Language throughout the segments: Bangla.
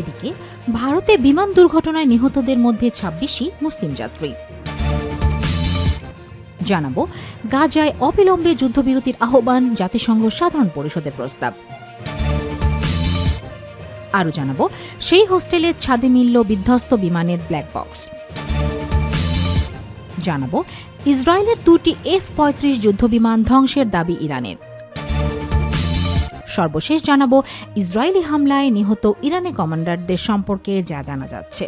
এদিকে, ভারতে বিমান দুর্ঘটনায় নিহতদের মধ্যে ছাব্বিশই মুসলিম যাত্রী। জানাব, গাজায় অবিলম্বে যুদ্ধবিরতির আহ্বান জাতিসংঘ সাধারণ পরিষদের প্রস্তাব। আরও জানাব, সেই হোস্টেলের ছাদে মিলল বিধ্বস্ত বিমানের ব্ল্যাক বক্স। জানাব, ইসরায়েলের দুটি এফ পঁয়ত্রিশ যুদ্ধবিমান ধ্বংসের দাবি ইরানের। সর্বশেষ জানাব, ইসরায়েলি হামলায় নিহত ইরানি কমান্ডারদের সম্পর্কে যা জানা যাচ্ছে।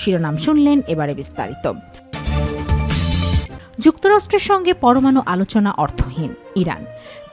শিরোনাম শুনলেন এবারে বিস্তারিত। যুক্তরাষ্ট্রের সঙ্গে পরমাণু আলোচনা অর্থহীন, ইরান।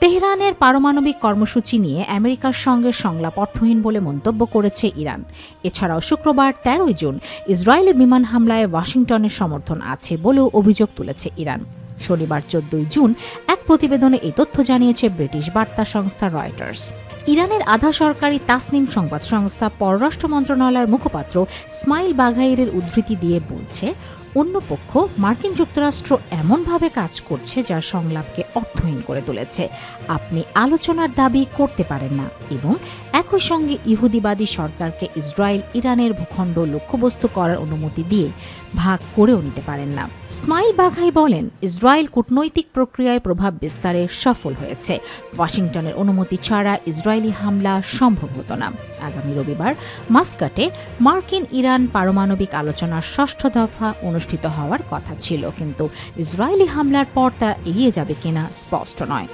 তেহরানের পারমাণবিক কর্মসূচি নিয়ে আমেরিকার সঙ্গে সংলাপ অর্থহীন বলে মন্তব্য করেছে ইরান। এছাড়াও শুক্রবার তেরোই জুন ইসরায়েলি বিমান হামলায় ওয়াশিংটনের সমর্থন আছে বলেও অভিযোগ তুলেছে ইরান। শনিবার চোদ্দই জুন এক প্রতিবেদনে এই তথ্য জানিয়েছে ব্রিটিশ বার্তা সংস্থা রয়টার্স। ইরানের আধা সরকারি তাসনিম সংবাদ সংস্থা পররাষ্ট্র মন্ত্রণালয়ের মুখপাত্র স্মাইল বাঘাইরের উদ্ধৃতি দিয়ে বলছে অন্য পক্ষ মার্কিন যুক্তরাষ্ট্র এমনভাবে কাজ করছে যা সংলাপকে অর্থহীন করে তুলেছে। আপনি আলোচনার দাবি করতে পারেন না এবং একই সঙ্গে ইহুদিবাদী সরকারকে ইসরায়েল, ইরানের ভূখণ্ড লক্ষ্যবস্তু করার অনুমতি দিয়ে ভাগ করেও নিতে পারেন না। স্মাইল বাঘাই বলেন, ইসরায়েল কূটনৈতিক প্রক্রিয়ায় প্রভাব বিস্তারে সফল হয়েছে। ওয়াশিংটনের অনুমতি ছাড়া ইসরায়েলি হামলা সম্ভব হতো না। আগামী রবিবার মাস্কাটে মার্কিন ইরান পারমাণবিক আলোচনার ষষ্ঠ দফা অনুষ্ঠিত হওয়ার কথা ছিল, কিন্তু ইসরায়েলি হামলার পর তা এগিয়ে যাবে কিনা স্পষ্ট নয়।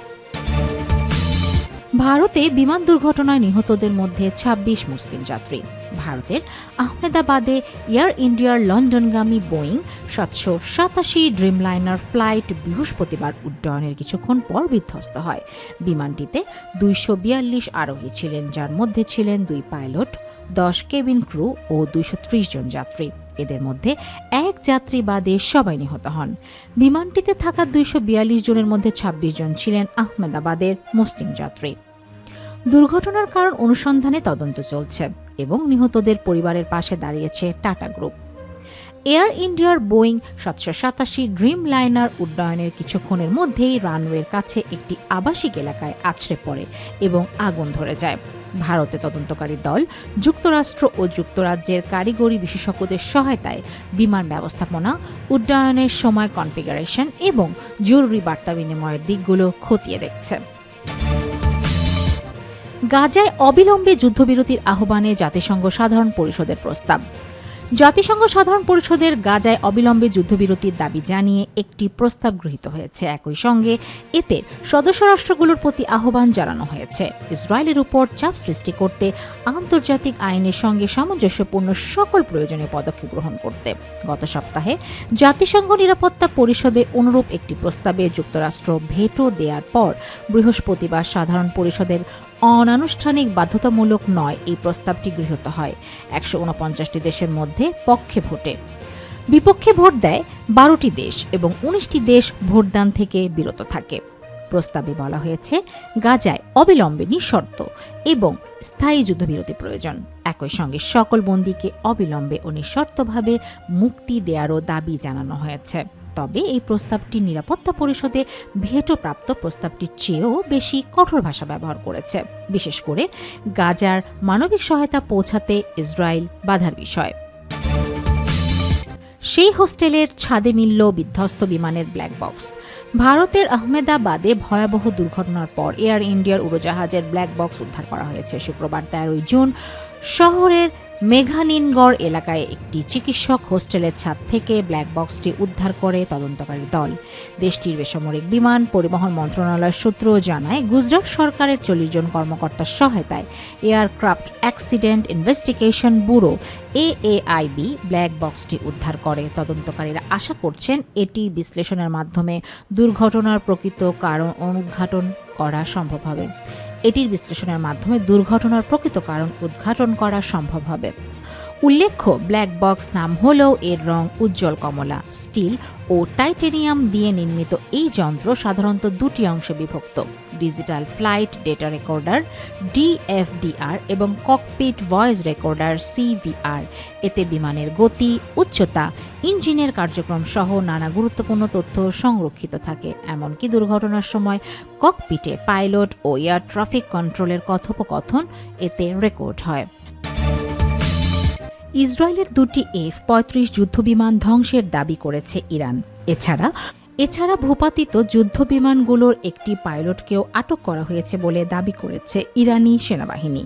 ভারতে বিমান দুর্ঘটনায় নিহতদের মধ্যে ২৬ মুসলিম যাত্রী। ভারতের আহমেদাবাদে এয়ার ইন্ডিয়ার লন্ডনগামী বোয়িং সাতশো সাতাশি ড্রিমলাইনার ফ্লাইট বৃহস্পতিবার উড্ডয়নের কিছুক্ষণ পর বিধ্বস্ত হয়। বিমানটিতে দুইশো বিয়াল্লিশ আরোহী ছিলেন, যার মধ্যে ছিলেন দুই পাইলট দশ কেবিন ক্রু ও দুইশো ত্রিশ জন যাত্রী। এদের মধ্যে এক যাত্রী বাদে সবাই নিহত হন। বিমানটিতে থাকা দুইশো বিয়াল্লিশ জনের মধ্যে ২৬ জন ছিলেন আহমেদাবাদের মুসলিম যাত্রী। দুর্ঘটনার কারণ অনুসন্ধানে তদন্ত চলছে এবং নিহতদের পরিবারের পাশে দাঁড়িয়েছে টাটা গ্রুপ। এয়ার ইন্ডিয়ার বোয়িং সাতশো সাতাশি ড্রিম লাইনার উড্ডয়নের কিছুক্ষণের মধ্যেই রানওয়ের কাছে একটি আবাসিক এলাকায় আছড়ে পড়ে এবং আগুন ধরে যায়। ভারতে তদন্তকারী দল, যুক্তরাষ্ট্র ও যুক্তরাজ্যের কারিগরি বিশেষজ্ঞদের সহায়তায় বিমান ব্যবস্থাপনা, উড্ডয়নের সময় কনফিগারেশন এবং জরুরি বার্তা বিনিময়ের দিকগুলো খতিয়ে দেখছে। গাজায় অবিলম্বে যুদ্ধবিরতির আহ্বানে জাতিসংঘ সাধারণ পরিষদের প্রস্তাব। জাতিসংঘ সাধারণ পরিষদের গাজায় অবিলম্বে যুদ্ধবিরতির দাবি জানিয়ে একটি প্রস্তাব গৃহীত হয়েছে। একই সঙ্গে এতে সদস্য রাষ্ট্রগুলোর প্রতি আহ্বান জানানো হয়েছে। ইসরায়েলের উপর চাপ সৃষ্টি করতে আন্তর্জাতিক আইনের সঙ্গে সামঞ্জস্যপূর্ণ সকল প্রয়োজনীয় পদক্ষেপ গ্রহণ করতে। গত সপ্তাহে জাতিসংঘ নিরাপত্তা পরিষদে অনুরূপ একটি প্রস্তাবে যুক্তরাষ্ট্র ভেটো দেওয়ার পর বৃহস্পতিবার সাধারণ পরিষদের অনানুষ্ঠানিক বাধ্যতামূলক নয়, এই প্রস্তাবটি গৃহীত হয়। একশো উনপঞ্চাশটি দেশের মধ্যে পক্ষে ভোটে। বিপক্ষে ভোট দেয় বারোটি দেশ এবং উনিশটি দেশ ভোটদান থেকে বিরত থাকে। প্রস্তাবে বলা হয়েছে, গাজায় অবিলম্বে নিঃশর্ত এবং স্থায়ী যুদ্ধবিরতি প্রয়োজন। একই সঙ্গে সকল বন্দীকে অবিলম্বে ও নিঃশর্তভাবে মুক্তি দেওয়ারও দাবি জানানো হয়েছে। তবে এই প্রস্তাবটি নিরাপত্তা পরিষদে ভেটোপ্রাপ্ত প্রস্তাবটির চেয়েও বেশি কঠোর ভাষা ব্যবহার করেছে। বিশেষ করে গাজার মানবিক সহায়তা পৌঁছাতে ইসরায়েল বাধার বিষয়। সেই হোস্টেলের ছাদে মিলল বিধ্বস্ত বিমানের ব্ল্যাক বক্স। ভারতের আহমেদাবাদে ভয়াবহ দুর্ঘটনার পর এয়ার ইন্ডিয়ার উড়োজাহাজের ব্ল্যাক বক্স উদ্ধার করা হয়েছে। শুক্রবার তেরোই জুন শহরের মেঘানিনগড় এলাকায় একটি চিকিৎসক হোস্টেলের ছাদ থেকে ব্ল্যাক বক্সটি উদ্ধার করে তদন্তকারী দল। দেশটির বেসামরিক বিমান পরিবহন মন্ত্রণালয়ের সূত্র জানায়, গুজরাট সরকারের চল্লিশ জন কর্মকর্তার সহায়তায় aircraft accident investigation bureau AAIB black বক্সটি উদ্ধার করে। তদন্তকারীরা আশা করছেন, এটি বিশ্লেষণের মাধ্যমে দুর্ঘটনার প্রকৃত কারণ অনুদ্ঘাটন করা সম্ভব হবে। এটির বিশ্লেষণের মাধ্যমে দুর্ঘটনার প্রকৃত কারণ উদ্ঘাটন করা সম্ভব হবে। উল্লেখ্য ব্ল্যাক বক্স নাম হলেও এর রং উজ্জ্বল কমলা স্টিল ও টাইটেনিয়াম দিয়ে নির্মিত এই যন্ত্র সাধারণত দুটি অংশে বিভক্ত digital flight data recorder DFDR এবং ককপিট ভয়েস রেকর্ডার সিভিআর এতে বিমানের গতি, উচ্চতা, ইঞ্জিনের কার্যক্রম সহ নানা গুরুত্বপূর্ণ তথ্য সংরক্ষিত থাকে। এমনকি দুর্ঘটনার সময় ককপিটে পাইলট ও এয়ার ট্রাফিক কন্ট্রোলের কথোপকথন এতে রেকর্ড হয়। ইসরায়েলের দুটি এফ পঁয়ত্রিশ যুদ্ধবিমান ধ্বংসের দাবি করেছে ইরান। এছাড়া এছাড়া ভূপাতিত যুদ্ধবিমানগুলোর একটি পাইলটকেও আটক করা হয়েছে বলে দাবি করেছে ইরানি সেনাবাহিনী।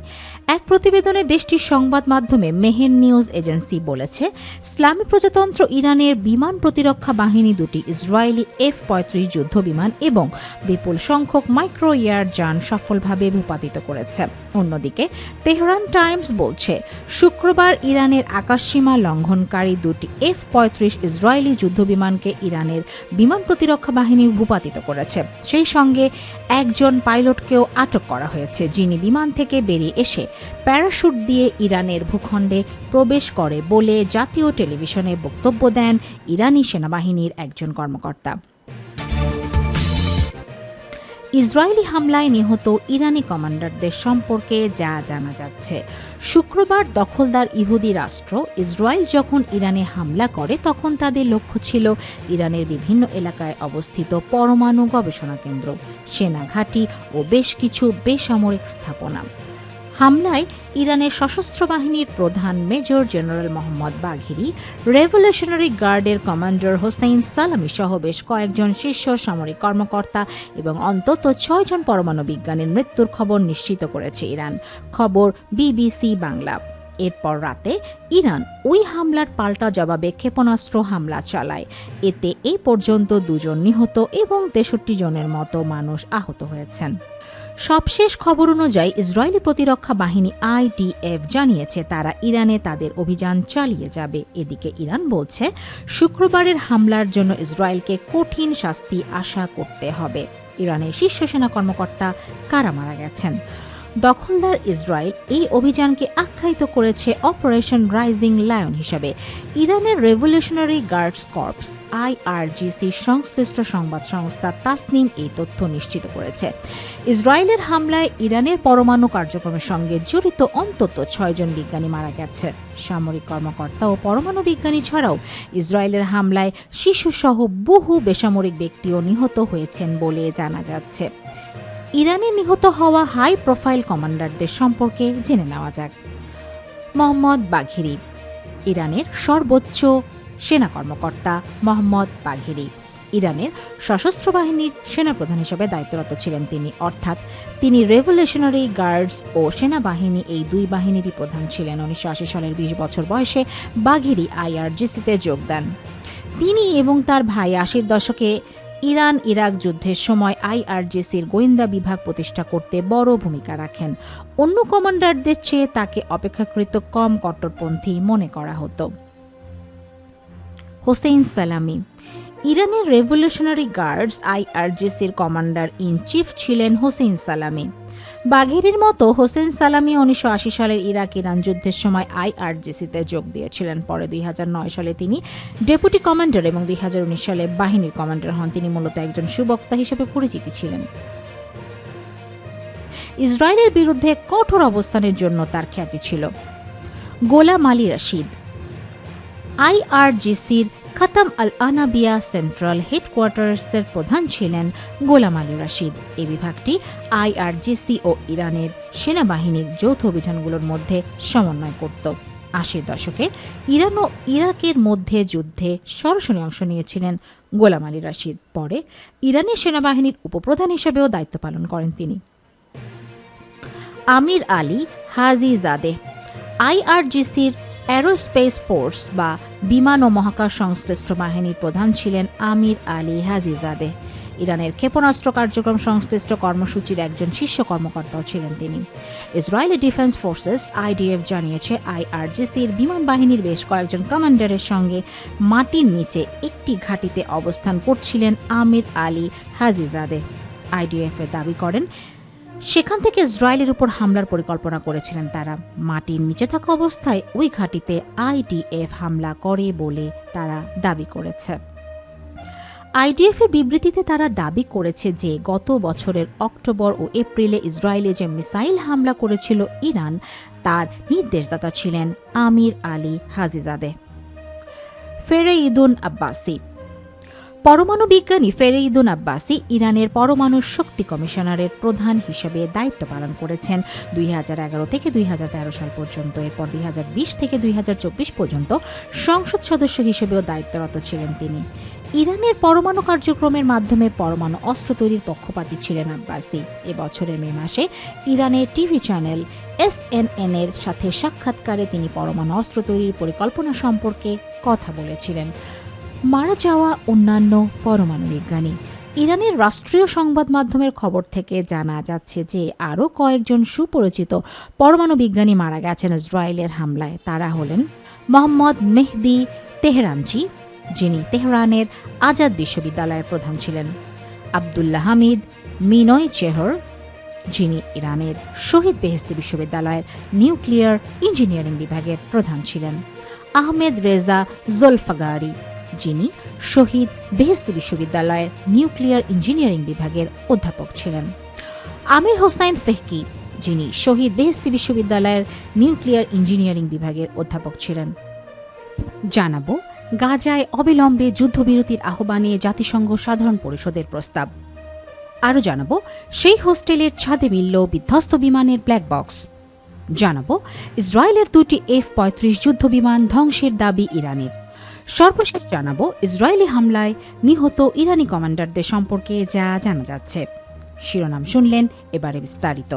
এক প্রতিবেদনে দেশটির সংবাদ মাধ্যমে মেহের নিউজ এজেন্সি বলেছে, ইসলামী প্রজাতন্ত্র ইরানের বিমান প্রতিরক্ষা বাহিনী দুটি ইসরায়েলি এফ পঁয়ত্রিশ যুদ্ধবিমান এবং বিপুল সংখ্যক মাইক্রো এয়ার যান সফলভাবে ভূপাতিত করেছে। অন্যদিকে, তেহরান টাইমস বলছে, শুক্রবার ইরানের আকাশসীমা লঙ্ঘনকারী দুটি এফ পঁয়ত্রিশ ইসরায়েলি যুদ্ধবিমানকে ইরানের বিমান প্রতিরক্ষা বাহিনী ভূপাতিত করেছে। সেই সঙ্গে একজন পাইলটকেও আটক করা হয়েছে, যিনি বিমান থেকে বেরিয়ে এসে প্যারাশুট দিয়ে ইরানের ভূখণ্ডে প্রবেশ করে বলে জাতীয় টেলিভিশনে বক্তব্য দেন ইরানি সেনাবাহিনীর একজন কর্মকর্তা। ইসরায়েলি হামলায় নিহত ইরানি কমান্ডারদের সম্পর্কে যা জানা যাচ্ছে। শুক্রবার দখলদার ইহুদি রাষ্ট্র ইসরায়েল যখন ইরানে হামলা করে, তখন তাদের লক্ষ্য ছিল ইরানের বিভিন্ন এলাকায় অবস্থিত পরমাণু গবেষণা কেন্দ্র সেনা ঘাঁটি ও বেশ কিছু বেসামরিক স্থাপনা। হামলায় ইরানের সশস্ত্র বাহিনীর প্রধান major general Mohammad Bagheri, revolutionary গার্ডের কমান্ডার হোসেইন সালামি সহ বেশ কয়েকজন শীর্ষ সামরিক কর্মকর্তা এবং অন্তত ছয়জন পরমাণু বিজ্ঞানীর মৃত্যুর খবর নিশ্চিত করেছে ইরান। খবর বিবিসি বাংলা। এরপর রাতে ইরান ওই হামলার পাল্টা জবাবে ক্ষেপণাস্ত্র হামলা চালায়। এতে এই পর্যন্ত দুজন নিহত এবং তেষট্টি জনের মতো মানুষ আহত হয়েছেন। সবশেষ খবর অনুযায়ী ইসরায়েলি প্রতিরক্ষা বাহিনী আইডিএফ জানিয়েছে তারা ইরানে তাদের অভিযান চালিয়ে যাবে। এদিকে ইরান বলছে, শুক্রবারের হামলার জন্য ইসরায়েলকে কঠিন শাস্তি আশা করতে হবে। ইরানের শীর্ষ সেনা কর্মকর্তা কারা মারা গেছেন? দখলদার ইসরায়েল এই অভিযানকে আখ্যায়িত করেছে অপারেশন রাইজিং লায়ন হিসাবে। ইরানের রেভলিউশনারি গার্ডস কর্পস আইআরজিসির সংশ্লিষ্ট সংবাদ সংস্থা তাসনিম এই তথ্য নিশ্চিত করেছে। ইসরায়েলের হামলায় ইরানের পরমাণু কার্যক্রমের সঙ্গে জড়িত অন্তত ছয়জন বিজ্ঞানী মারা গেছে। সামরিক কর্মকর্তা ও পরমাণু বিজ্ঞানী ছাড়াও ইসরায়েলের হামলায় শিশুসহ বহু বেসামরিক ব্যক্তিও নিহত হয়েছেন বলে জানা যাচ্ছে। ইরানে নিহত হওয়া হাই প্রোফাইল কমান্ডারদের সম্পর্কে জেনে নেওয়া যাক। মোহাম্মদ বাঘিরি, ইরানের সর্বোচ্চ সেনা কর্মকর্তা মোহাম্মদ বাঘিরি। ইরানের সশস্ত্র বাহিনীর সেনাপ্রধান হিসেবে দায়িত্বরত ছিলেন তিনি, অর্থাৎ তিনি রেভলিউশনারি গার্ডস ও সেনাবাহিনী, এই দুই বাহিনীরই প্রধান ছিলেন। উনিশশো আশি সালের বিশ বছর বয়সে বাঘিরি আইআরজিসিতে যোগ দেন। তিনি এবং তার ভাই আশির দশকে ইরান ইরাক যুদ্ধের সময় আইআরজেসির গোয়েন্দা বিভাগ প্রতিষ্ঠা করতে বড় ভূমিকা রাখেন। অন্য কমান্ডারদের চেয়ে তাকে অপেক্ষাকৃত কম কট্টরপন্থী মনে করা হতো। Hossein Salami. ইরানের রেভলিউশনারি গার্ডস আইআরজেসির কমান্ডার ইন চিফ ছিলেন হোসেন সালামি। বাঘেরির মতো হোসেন সালামি উনিশশো আশি সালের ইরাক ইরান যুদ্ধের সময় আইআরজিসিতে যোগ দিয়েছিলেন। পরে দুই হাজার নয় সালে তিনি ডেপুটি কমান্ডার এবং দুই হাজার উনিশ সালে বাহিনীর কমান্ডার হন। তিনি মূলত একজন সুবক্তা হিসেবে পরিচিতি ছিলেন। ইসরায়েলের বিরুদ্ধে কঠোর অবস্থানের জন্য তার খ্যাতি ছিল। গোলাম আলী রাশিদ আইআরজিসির খাতাম আল আনাবিয়া সেন্ট্রাল হেডকোয়ার্টার্সের প্রধান ছিলেন গোলাম আলী রাশিদ। এই বিভাগটি আইআরজিসি ও ইরানের সেনাবাহিনীর যৌথ অভিযানগুলোর মধ্যে সমন্বয় করত। আশির দশকে ইরান ও ইরাকের মধ্যে যুদ্ধে সরাসরি অংশ নিয়েছিলেন গোলাম আলী রাশিদ। পরে ইরানের সেনাবাহিনীর উপপ্রধান হিসেবেও দায়িত্ব পালন করেন তিনি। আমির আলী হাজি জাদে আইআরজিসির অ্যারোস্পেস ফোর্স বা বিমান ও মহাকাশ সংশ্লিষ্ট বাহিনীর প্রধান ছিলেন আমির আলী হাজিজাদে। ইরানের ক্ষেপণাস্ত্র কার্যক্রম সংশ্লিষ্ট কর্মসূচির একজন শীর্ষ কর্মকর্তাও ছিলেন তিনি। ইসরায়েলি ডিফেন্স ফোর্সেস আইডিএফ জানিয়েছে, আইআরজিসির বিমান বাহিনীর বেশ কয়েকজন কমান্ডারের সঙ্গে মাটির নিচে একটি ঘাঁটিতে অবস্থান করছিলেন আমির আলী হাজিজাদে। আইডিএফ দাবি করেন সেখান থেকে ইসরায়েলের উপর হামলার পরিকল্পনা করেছিলেন তারা। মাটির নিচে থাকা অবস্থায় ওই ঘাঁটিতে আইডিএফ হামলা করে বলে তারা দাবি করেছে। আইডিএফ এর বিবৃতিতে তারা দাবি করেছে যে, গত বছরের অক্টোবর ও এপ্রিলে ইসরায়েলে যে মিসাইল হামলা করেছিল ইরান, তার নির্দেশদাতা ছিলেন আমির আলী হাজিজাদে। ফেরে ইদুন আব্বাসি পরমাণু বিজ্ঞানী ফেরেইদুন আব্বাসি ইরানের পরমাণু শক্তি কমিশনারের প্রধান হিসেবে দায়িত্ব পালন করেছেন। দুই হাজার এগারো থেকে দুই হাজার তেরো সাল পর্যন্ত, এরপর দুই হাজার বিশ থেকে দুই হাজার চব্বিশ পর্যন্ত সংসদ সদস্য হিসেবেও দায়িত্বরত ছিলেন তিনি। ইরানের পরমাণু কার্যক্রমের মাধ্যমে পরমাণু অস্ত্র তৈরির পক্ষপাতী ছিলেন আব্বাসি। এবছরের মে মাসে ইরানের টিভি চ্যানেল এসএনএন এর সাথে সাক্ষাৎকারে তিনি পরমাণু অস্ত্র তৈরির পরিকল্পনা সম্পর্কে কথা বলেছিলেন। মারা যাওয়া অন্যান্য পরমাণু বিজ্ঞানী। ইরানের রাষ্ট্রীয় সংবাদ মাধ্যমের খবর থেকে জানা যাচ্ছে যে আরও কয়েকজন সুপরিচিত পরমাণু বিজ্ঞানী মারা গেছেন ইসরায়েলের হামলায়। তারা হলেন মোহাম্মদ মেহদি তেহরানজি, যিনি তেহরানের আজাদ বিশ্ববিদ্যালয়ের প্রধান ছিলেন। আবদুল্লাহ হামিদ মিনয় চেহর, যিনি ইরানের শহীদ বেহেস্তি বিশ্ববিদ্যালয়ের নিউক্লিয়ার ইঞ্জিনিয়ারিং বিভাগের প্রধান ছিলেন। আহমেদ রেজা জোলফাগারি যিনি শহীদ বেহেস্তি বিশ্ববিদ্যালয়ের নিউক্লিয়ার ইঞ্জিনিয়ারিং বিভাগের অধ্যাপক ছিলেন। আমির হোসাইন ফেহকি যিনি শহীদ বেহেস্তি বিশ্ববিদ্যালয়ের নিউক্লিয়ার ইঞ্জিনিয়ারিং বিভাগের অধ্যাপক ছিলেন। জানাব, গাজায় অবিলম্বে যুদ্ধবিরতির আহ্বানে জাতিসংঘ সাধারণ পরিষদের প্রস্তাব। আরও জানাব, সেই হোস্টেলের ছাদে মিলল বিধ্বস্ত বিমানের ব্ল্যাক বক্স। জানাব, ইসরায়েলের দুটি এফ পঁয়ত্রিশ যুদ্ধ বিমান ধ্বংসের দাবি ইরানের। সর্বশেষ জানাব, ইসরায়েলি হামলায় নিহত ইরানি কমান্ডারদের সম্পর্কে যা জানা যাচ্ছে। শিরোনাম শুনলেন এবারে বিস্তারিত।